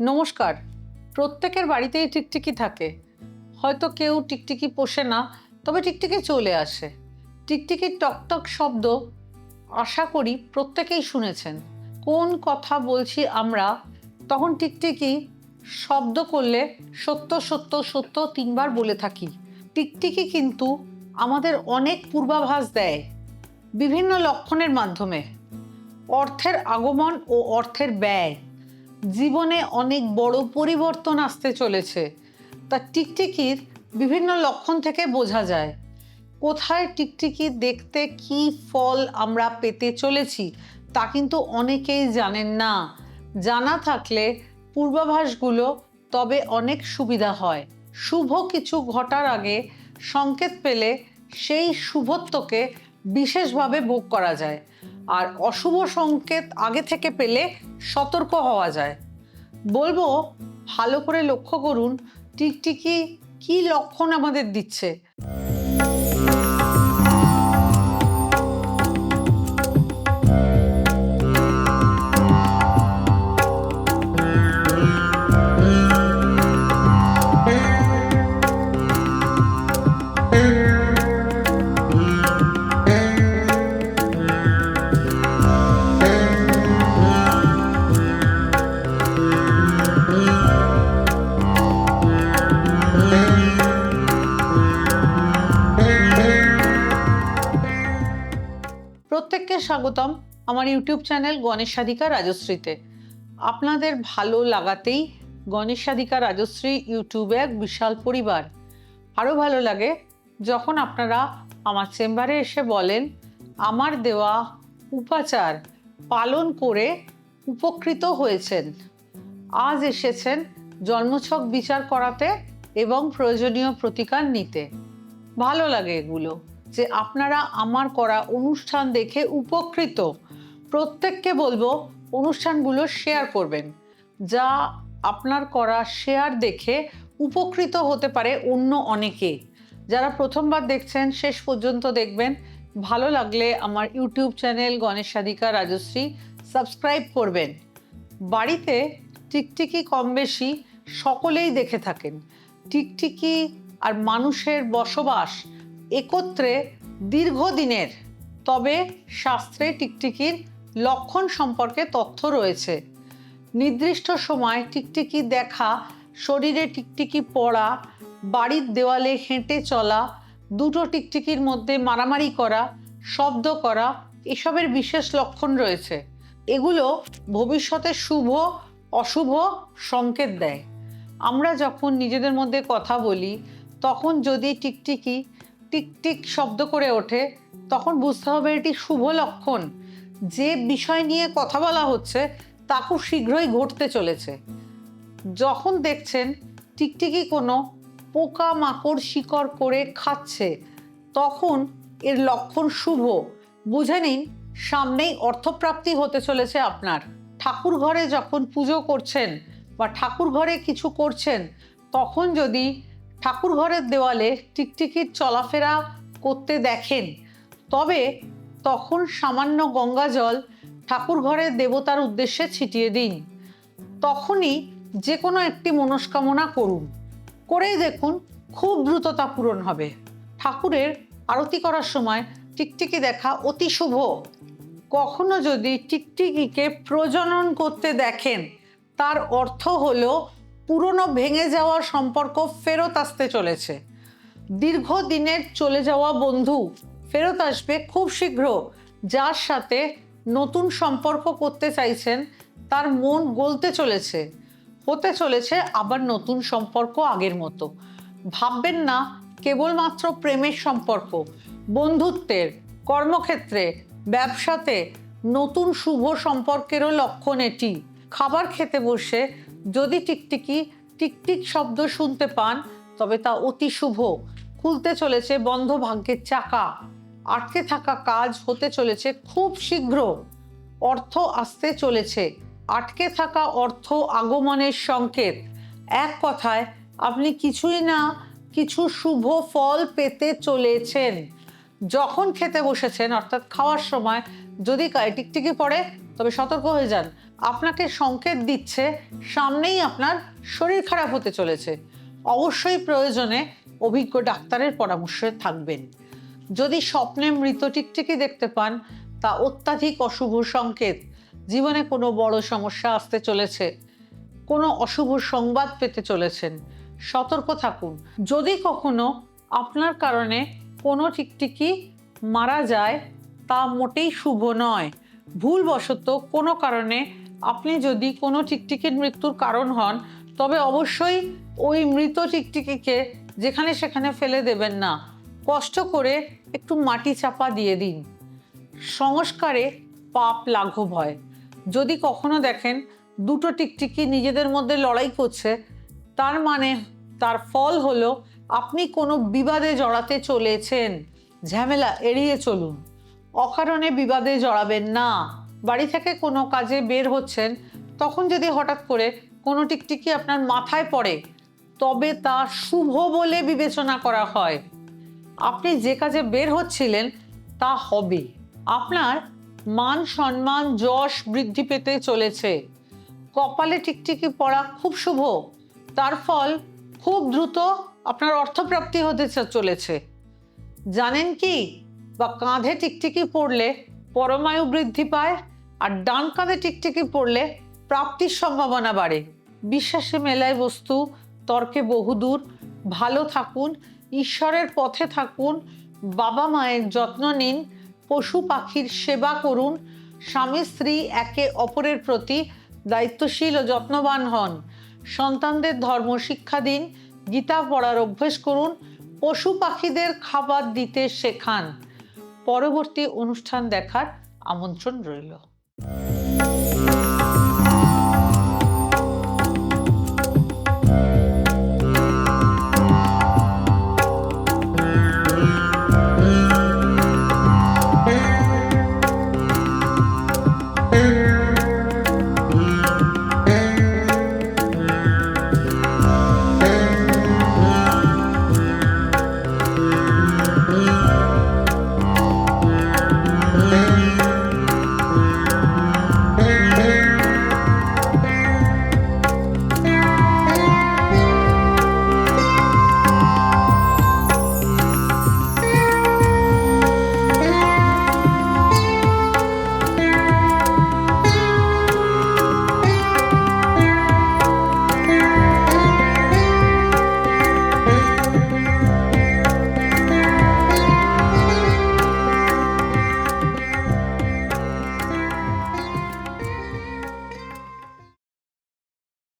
নমস্কার। প্রত্যেকের বাড়িতেই টিকটিকি থাকে। হয়তো কেউ টিকটিকি পোষে না, তবে টিকটিকি চলে আসে। টিকটিকির টকটক শব্দ আশা করি প্রত্যেকেই শুনেছেন। কোন কথা বলছি আমরা, তখন টিকটিকি শব্দ করলে সত্য সত্য সত্য তিনবার বলে থাকি। টিকটিকি কিন্তু আমাদের অনেক পূর্বাভাস দেয় বিভিন্ন লক্ষণের মাধ্যমে। অর্থের আগমন ও অর্থের ব্যয়। জীবনে অনেক বড় পরিবর্তন আসতে চলেছে। তা টিকটিকির বিভিন্ন লক্ষণ থেকে বোঝা যায়। কোথায় টিকটিকি দেখতে কি ফল আমরা পেতে চলেছি তা কিন্তু অনেকেই জানেন না। জানা থাকলে পূর্বাভাসগুলো তবে অনেক সুবিধা হয়। শুভ কিছু ঘটার আগে সংকেত পেলে সেই শুভত্বকে বিশেষভাবে ভোগ করা যায়। আর অশুভ সংকেত আগে থেকে পেলে সতর্ক হওয়া যায়। বলব, ভালো করে লক্ষ্য করুন, টিকটিকি কি লক্ষণ আমাদের দিচ্ছে। প্রত্যেককে স্বাগতম আমার ইউটিউব চ্যানেল গণেশ সাধিকা রাজশ্রীতে। আপনাদের ভালো লাগাতেই গণেশ সাধিকা রাজশ্রী ইউটিউবে এক বিশাল পরিবার। আরও ভালো লাগে যখন আপনারা আমার চেম্বারে এসে বলেন, আমার দেওয়া উপাচার পালন করে উপকৃত হয়েছেন। আজ এসেছেন জন্মছক বিচার করাতে এবং প্রয়োজনীয় প্রতিকার নিতে। ভালো লাগে এগুলো। যে আপনারা আমার করা অনুষ্ঠান দেখে উপকৃত। প্রত্যেককে বলব অনুষ্ঠানগুলো শেয়ার করবেন। যা আপনার করা শেয়ার দেখে উপকৃত হতে পারে অন্য অনেকে। যারা প্রথমবার দেখছেন, শেষ পর্যন্ত দেখবেন, ভালো লাগলে আমার YouTube channel Ganesh Sadhika Rajshree subscribe করবেন। বাড়িতে টিকটিকি কম বেশি সকলেই দেখে থাকেন। টিকটিকি আর মানুষের বসবাস একত্রে দীর্ঘদিনের, তবে শাস্ত্রে টিকটিকির লক্ষণ সম্পর্কে তথ্য রয়েছে। নির্দিষ্ট সময় টিকটিকি দেখা, শরীরে টিকটিকি পড়া, বাড়ির দেওয়ালে হেঁটে চলা, দুটো টিকটিকির মধ্যে মারামারি করা, শব্দ করা, এসবের বিশেষ লক্ষণ রয়েছে। এগুলো ভবিষ্যতে শুভ, অশুভ সংকেত দেয়। আমরা যখন নিজেদের মধ্যে কথা বলি, তখন যদি টিকটিকি টিকটিক শব্দ করে ওঠে, তখন বুঝতে হবে এটি শুভ লক্ষণ। যে বিষয় নিয়ে কথা বলা হচ্ছে, তা খুব শীঘ্রই ঘটতে চলেছে। যখন দেখছেন টিকটিকি কোনো পোকা মাকড় শিকড় করে খাচ্ছে, তখন এর লক্ষণ শুভ। বুঝে নিন, সামনেই অর্থপ্রাপ্তি হতে চলেছে আপনার। ঠাকুর ঘরে যখন পুজো করছেন বা ঠাকুর ঘরে কিছু করছেন, তখন যদি ঠাকুর ঘরের দেওয়ালে টিকটিকির চলাফেরা করতে দেখেন, তবে তখন সামান্য গঙ্গা জল ঠাকুর ঘরের দেবতার উদ্দেশ্যে ছিটিয়ে দিন। তখনই যে কোনো একটি মনস্কামনা করুন। করেই দেখুন, খুব দ্রুততা পূরণ হবে। ঠাকুরের আরতি করার সময় টিকটিকি দেখা অতি শুভ। কখনো যদি টিকটিকিকে প্রজনন করতে দেখেন, তার অর্থ হলো পুরনো ভেঙে যাওয়া সম্পর্ক ফেরত আসতে চলেছে। দীর্ঘদিনের চলে যাওয়া বন্ধু ফেরত আসবে খুব শীঘ্র, যার সাথে নতুন সম্পর্ক করতে চাইছেন, তার মন গলতে চলেছে। হতে চলেছে আবার নতুন সম্পর্ক আগের মতো। ভাববেন না, কেবলমাত্র প্রেমের সম্পর্ক, বন্ধুত্বের, কর্মক্ষেত্রে, ব্যবসাতে নতুন শুভ সম্পর্কেরও লক্ষণ এটি। খাবার খেতে বসে যদি টিকটিকি, টিকটিক শব্দ শুনতে পান, তবে তা অতি শুভ। খুলতে চলেছে বন্ধ ভাগ্যের চাকা। আটকে থাকা কাজ হতে চলেছে খুব শীঘ্র। অর্থ আসতে চলেছে। আটকে থাকা অর্থ আগমনের সংকেত। এক কথায়, আপনি কিছুই না, কিছু শুভ ফল পেতে চলেছেন। যখন খেতে বসেছেন, অর্থাৎ খাওয়ার সময়, যদি টিকটিকি পড়ে, তবে সতর্ক হয়ে যান। আপনাকে সংকেত দিচ্ছে, সামনেই আপনার শরীর খারাপ হতে চলেছে। অবশ্যই প্রয়োজনে অভিজ্ঞ ডাক্তারের পরামর্শে থাকবেন। যদি স্বপ্নে মৃত টিকটিকি দেখতে পান, তা অত্যাধিক অশুভ সংকেত। জীবনে কোনো বড় সমস্যা আসতে চলেছে, কোনো অশুভ সংবাদ পেতে চলেছেন। সতর্ক থাকুন। যদি কখনো আপনার কারণে কোনো টিকটিকি মারা যায়, তা মোটেই শুভ নয়। ভুলবশত কোনো কারণে আপনি যদি কোনো টিকটিকির মৃত্যুর কারণ হন, তবে অবশ্যই ওই মৃত টিকটিকিকে যেখানে সেখানে ফেলে দেবেন না। কষ্ট করে একটু মাটি চাপা দিয়ে দিন। সংস্কারে পাপ লাঘব হয়। যদি কখনো দেখেন দুটো টিকটিকি নিজেদের মধ্যে লড়াই করছে, তার মানে তার ফল হলো আপনি কোনো বিবাদে জড়াতে চলেছেন। ঝামেলা এড়িয়ে চলুন। অকারণে বিবাদে জড়াবেন না। বাড়ি থেকে কোনো কাজে বের হচ্ছেন, তখন যদি হঠাৎ করে কোনো টিকটিকি আপনার মাথায় পড়ে, তবে তা শুভ বলে বিবেচনা করা হয়। আপনি যে কাজে বের হচ্ছিলেন, তা হবে। আপনার মান সম্মান যশ বৃদ্ধি পেতে চলেছে। কপালে টিকটিকি পড়া খুব শুভ। তার ফল খুব দ্রুত আপনার অর্থপ্রাপ্তি হতে চলেছে। জানেন কি? বা কাঁধে টিকটিকি পড়লে পরমায়ু বৃদ্ধি পায় আর ডান কাঁধে টিকটিকি পড়লে প্রাপ্তির সম্ভাবনা বাড়ে। বিশ্বাসে মেলায় বস্তু, তর্কে বহুদূর, ভালো থাকুন, ঈশ্বরের পথে থাকুন, বাবা মায়ের যত্ন নিন, পশু পাখির সেবা করুন, স্বামী, স্ত্রী একে অপরের প্রতি দায়িত্বশীল ও যত্নবান হন। সন্তানদের ধর্ম শিক্ষা দিন, গীতা পড়ার অভ্যেস করুন, পশু পাখিদের খাবার দিতে শেখান। পরবর্তী অনুষ্ঠান দেখার আমন্ত্রণ রইল।